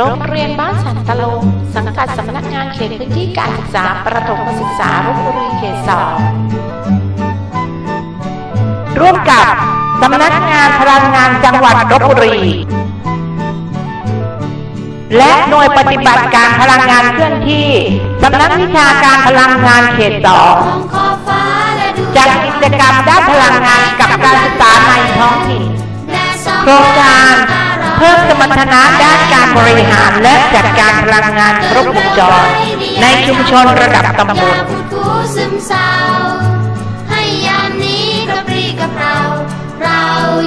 โรงเรียนบ้านสันตโลงสังกัดสำนักงานเขตพื้นที่การศึกษาประถมศึกษาลบบุรีเขตสองร่วมกับสำนักงานพลังงานจังหวัดลบบุรี และหน่วยปฏิบัติการพลังงานเคลื่อนที่สำนักวิชาการพลังงานเขตสองจากกิจกรรมด้านพลังงานกับการศึกษาในท้อง มัฒนะด้านการบริหารและจัดการพลังงานครบวงจร ในชุมชนระดับตำบลเรา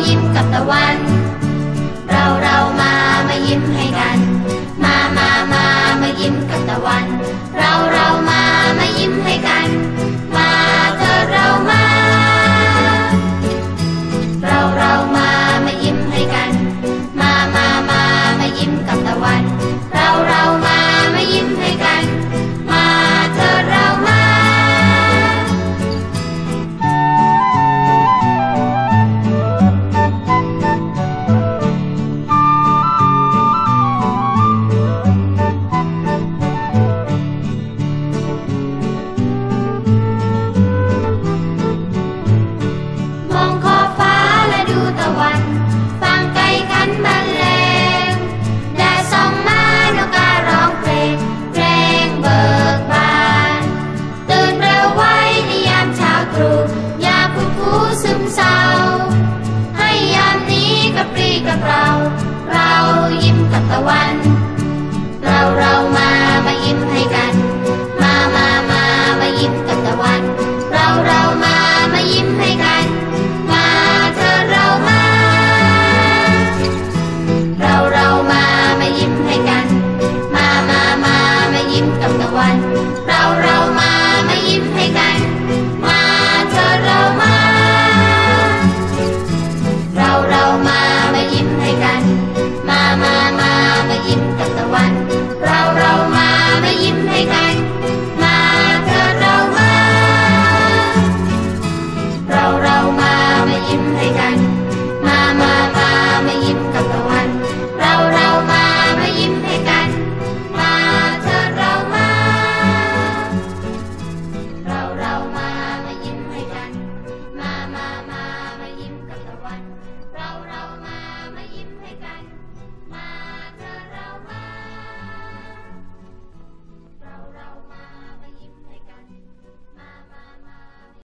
ยิ้มกับตะวัน Now.